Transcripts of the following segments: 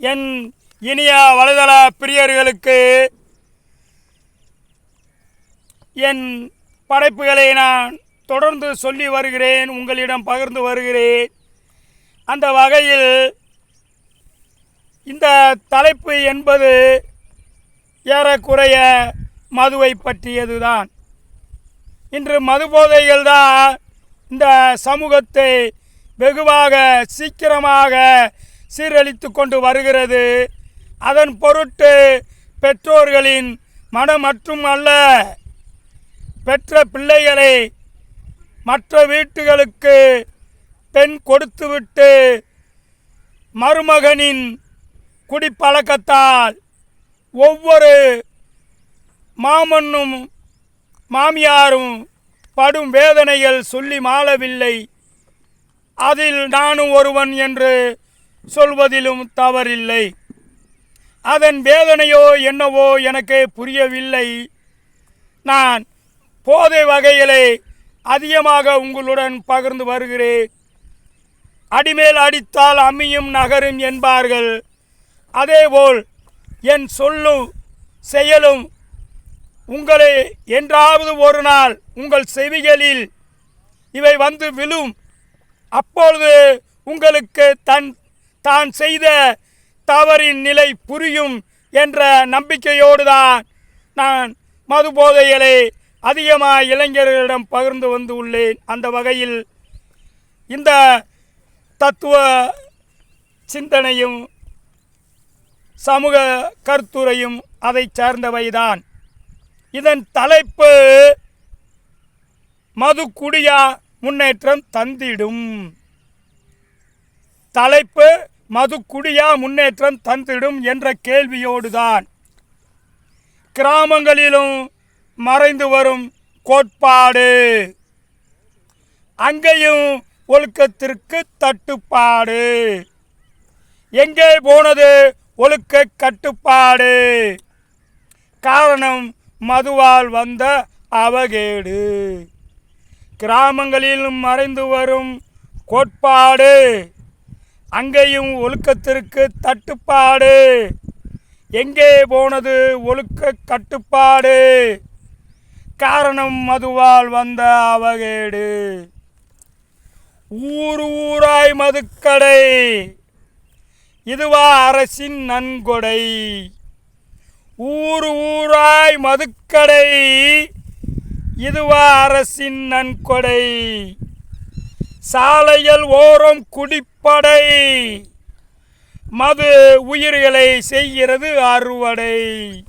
என் இனிய வலைதள பிரியர்களுக்கு என் படைப்புகளை நான் தொடர்ந்து சொல்லி வருகிறேன் உங்களிடம் பகிர்ந்து வருகிறேன். அந்த வகையில் இந்த தலைப்பு என்பது ஏறக்குறைய மதுவை பற்றியதுதான். இன்று மது போதைகள் தான் இந்த சமூகத்தை வெகுவாக சீக்கிரமாக சீரழித்து கொண்டு வருகிறது. அதன் பொருட்டு பெற்றோர்களின் மனம் மற்றும் அல்ல பெற்ற பிள்ளைகளை மற்ற வீட்டுகளுக்கு பெண் கொடுத்துவிட்டு மருமகனின் குடிப்பழக்கத்தால் ஒவ்வொரு மாமன்னும் மாமியாரும் படும் வேதனைகள் சொல்லி மாளவில்லை. அதில் நானும் ஒருவன் என்று சொல்வதிலும் தவறில்லை. அதன் வேதனையோ என்னவோ எனக்கு புரியவில்லை. நான் போதை வகைகளை அதிகமாக உங்களுடன் பகிர்ந்து வருகிறேன். அடிமேல் அடித்தால் அம்மியும் நகரும் என்பார்கள். அதேபோல் என் சொல்லும் செயலும் உங்களை என்றாவது ஒரு நாள் உங்கள் செவிகளில் இவை வந்து விழும். அப்பொழுது உங்களுக்கு தன் தான் செய்த தவறின் நிலை புரியும் என்ற நம்பிக்கையோடு தான் நான் மது போதைகளை அதிகமாக இளைஞர்களிடம் பகிர்ந்து வந்து உள்ளேன். அந்த வகையில் இந்த தத்துவ சிந்தனையும் சமூக கருத்துரையும் அதை சார்ந்தவைதான். இதன் தலைப்பு மது குடியா முன்னேற்றம் தந்திடும். தலைப்பு மதுக்குடியா முன்னேற்றம் தந்திடும் என்ற கேள்வியோடுதான். கிராமங்களிலும் மறைந்து வரும் கோட்பாடு. அங்கேயும் ஒழுக்கத்திற்கு தட்டுப்பாடு. எங்கே போனது ஒழுக்க கட்டுப்பாடு? காரணம் மதுவால் வந்த அவகேடு. கிராமங்களிலும் மறைந்து வரும் கோட்பாடு. அங்கேயும் ஒழுக்கத்திற்கு தட்டுப்பாடு. எங்கே போனது ஒழுக்க கட்டுப்பாடு? காரணம் மதுவால் வந்த அவகேடு. ஊர் ஊராய் மதுக்கடை. இதுவா அரசின் நன்கொடை. ஊர் ஊராய் மதுக்கடை. இதுவா அரசின் நன்கொடை. சாலைகள் ஓரம் குடிப்படை. மது உயிர்களை செய்கிறது அறுவடை.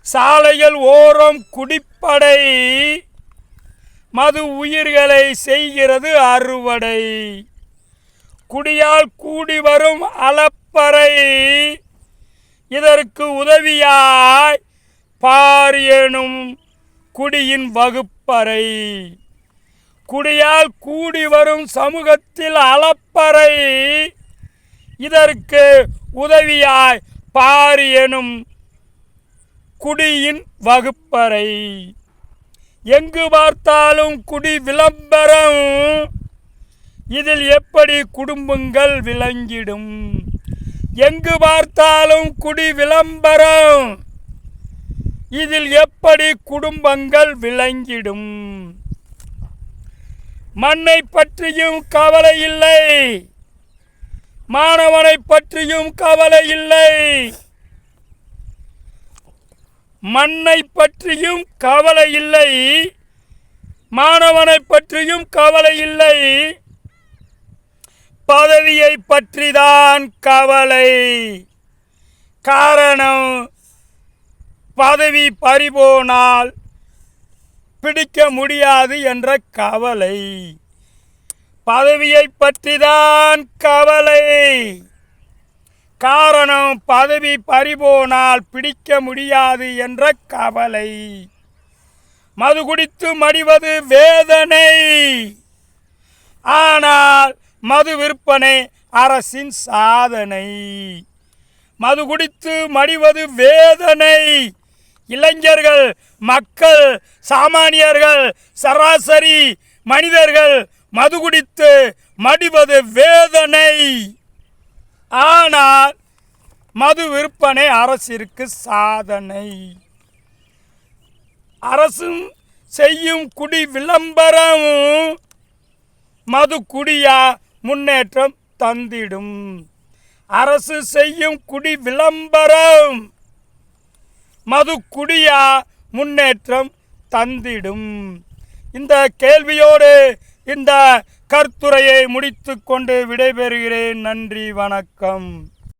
சாலைகள் ஓரம் குடிப்படை. மது உயிர்களை செய்கிறது அறுவடை. குடியால் கூடி வரும் அளப்பறை. இதற்கு உதவியாய் பார் எனும் குடியின் வகுப்பறை. குடியால் கூடி வரும் சமூகத்தில் அளப்பறை. இதற்கு உதவியாய் பாரி எனும் குடியின் வகுப்பறை. எங்கு பார்த்தாலும் குடி விளம்பரம். இதில் எப்படி குடும்பங்கள் விளங்கிடும்? எங்கு பார்த்தாலும் குடி விளம்பரம். இதில் எப்படி குடும்பங்கள் விளங்கிடும்? மண்ணை பற்றியும் கவலை இல்லை. மாணவனை பற்றியும் கவலை இல்லை. மண்ணை பற்றியும் கவலை இல்லை. மாணவனை பற்றியும் கவலை இல்லை. பதவியை பற்றிதான் கவலை. காரணம் பதவி பறிபோனால் பிடிக்க முடியாது என்ற கவலை. பதவியை பற்றிதான் கவலை. காரணம் பதவி பறிபோனால் பிடிக்க முடியாது என்ற கவலை. மது குடித்து மடிவது வேதனை. ஆனால் மது விற்பனை அரசின் சாதனை. மது குடித்து மடிவது வேதனை. இளைஞர்கள் மக்கள் சாமானியர்கள் சராசரி மனிதர்கள் மது குடித்து மடிவது வேதனை. ஆனால் மது விற்பனை அரசிற்கு சாதனை. அரசும் செய்யும் குடி விளம்பரமும் மது குடியா முன்னேற்றம் தந்திடும். அரசு செய்யும் குடி விளம்பரம் மது குடியா முன்னேற்றம் தந்திடும். இந்த கேள்வியோடு இந்த கருத்துரையை முடித்துக்கொண்டு விடைபெறுகிறேன். நன்றி வணக்கம்.